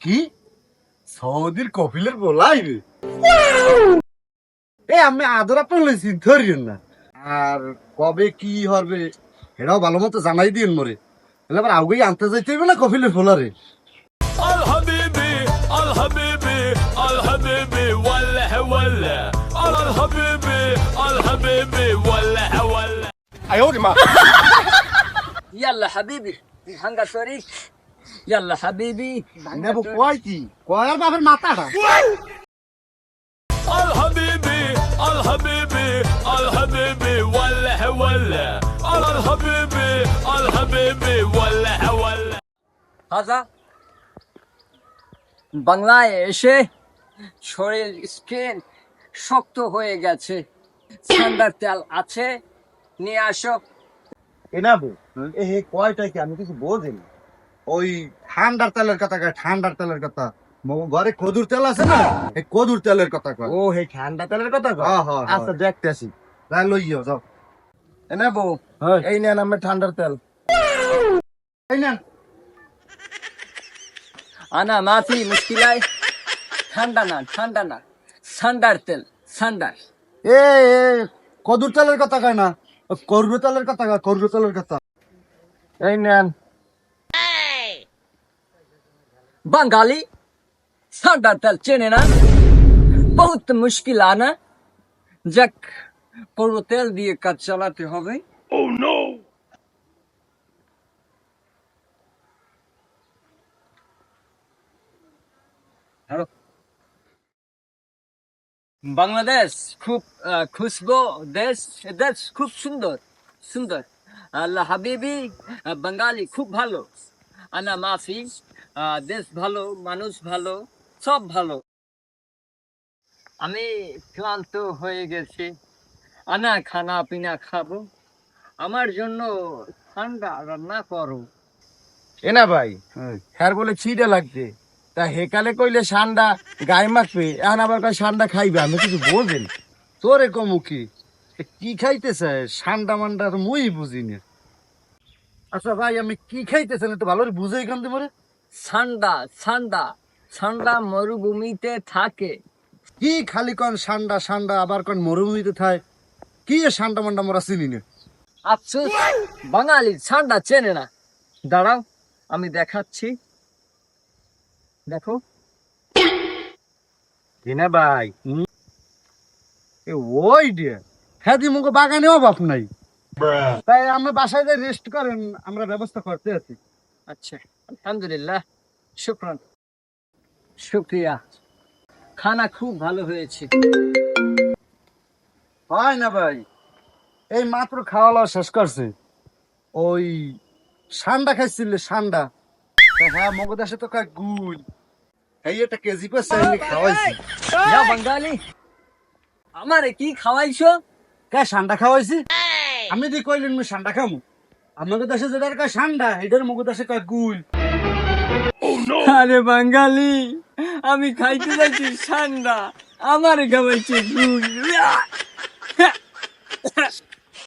কি? সৌদির কপিলের বলাই রে। এ আমি আদরা আপনার লইছি ধরিয়েন না। আর কবে কি হবে এটাও ভালো মতো জানাই দিন মরে। তাহলে আবার আগে আনতে যাইতে হইবে না কফিলের ফোলারে আল হাবিবি আল হাবিবি আল হাবিবি ওয়াল্লাহ ওয়াল্লাহ। আল হাবিবি আল হাবিবি ওয়াল্লাহ ওয়াল্লাহ। আয়োরে মা। ইয়াল্লা হাবিবি হাঙ্গা শরীফ। ইয়াল্লা হাবিবি। নেব কয় কি? কয়ার বাপের মাথাটা? আল হাবিবি আল হাবিবি আল হাবিবি ওয়াল্লাহ আল হাবিবি আল হাবিবি ওয়াল্লাহ বাংলায় এসে শরীর স্কিন শক্ত হয়ে গেছে। ঠান্ডার তেল আছে নিয়ে আসো। এনাবো এ কয়টা কি? আমি কিছু বোঝিনি ওই ঠান্ডার তেলের কথা কয় ঠান্ডার তেলের কথা। ঘরে কদুর তেল আছে না? এই কদুর তেলের কথা কয়। ও হে ঠান্ডা তেলের কথা হ্যাঁ, আচ্ছা দেখতেছি তাই লইও যাও এনে বউ। এই নেন আমার ঠান্ডার তেল। এই নেন। আনা মাফি মুশকিলায় ঠান্ডা না ঠান্ডা না। ঠান্ডার তেল ঠান্ডার এ এ, কদুর তেলের কথা কয় না? করবু তেলের কথা কয় করবু তেলের কথা। এই নেন। বাঙালি ঠান্ডার তেল চেনে না বহুত মুশকিল আনা যাক পুরো তেল দিয়ে কাজ চালাতে হবে হ্যালো বাংলাদেশ খুব আহ, খুশবো দেশ দেশ খুব সুন্দর সুন্দর আল্লাহ হাবিবি আহ, বাঙালি খুব ভালো আনা মাফি দেশ ভালো, মানুষ ভালো, সব ভালো। আমি ক্লান্ত হয়ে গেছি, আনা খানা পিনা খাব, আমার জন্য ঠান্ডা রান্না করো। এনা ভাই হ্যার বলে ছিটে লাগছে। তা হেকালে কইলে সান্ডা গায়ে মাখবে, এখন আবার কয় সান্ডা খাইবে, আমি কিছু বোঝেন তোরে কমু কি? খাইতেছে? সান্ডা মান্ডা মুই বুঝি না। আচ্ছা ভাই আমি কি খাইতেছেন? একটু ভালো করে বুঝে এখান থেকে মরে ঠান্ডা ঠান্ডা ঠান্ডা মরুভূমিতে থাকে। কি খালি কন সান্ডা সান্ডা আবার কন মরুভূমিতে থায় কি সান্ডা মান্ডা মোরা চিনি না? আফসোস বাঙালি ঠান্ডা চেনে না। দাঁড়াও আমি দেখাচ্ছি। দেখো। কিনা ভাই? এ ওই ডিয়ার হ্যাঁ দি মুখে বাগানে অভাব নাই। তাই আমি বাসায় যাই রেস্ট করেন আমরা ব্যবস্থা করতে আছি। আচ্ছা আলহামদুলিল্লাহ শুক্রান। শুক্রিয়া। খানা খুব ভালো হয়েছে। হয় না ভাই এই মাত্র খাওয়া দাওয়া শেষ করছে। ওই সান্ডা খাইছিল সান্ডা। হ্যাঁ মগদাসে তো কয় গুল। এই এটা কেজি পর খাওয়াইছি। বাঙালি। আমারে কি খাওয়াইছো? কে সান্ডা খাওয়াইছি? আমি দি কইলেন আমি সান্ডা খামু। আপনাকে দেশে যেটার কয় সান্ডা, এটার দেশে কয় গুল। আরে বাঙালি, আমি খাইতে যাইছি সান্ডা, আমার খাওয়াইছি দুধ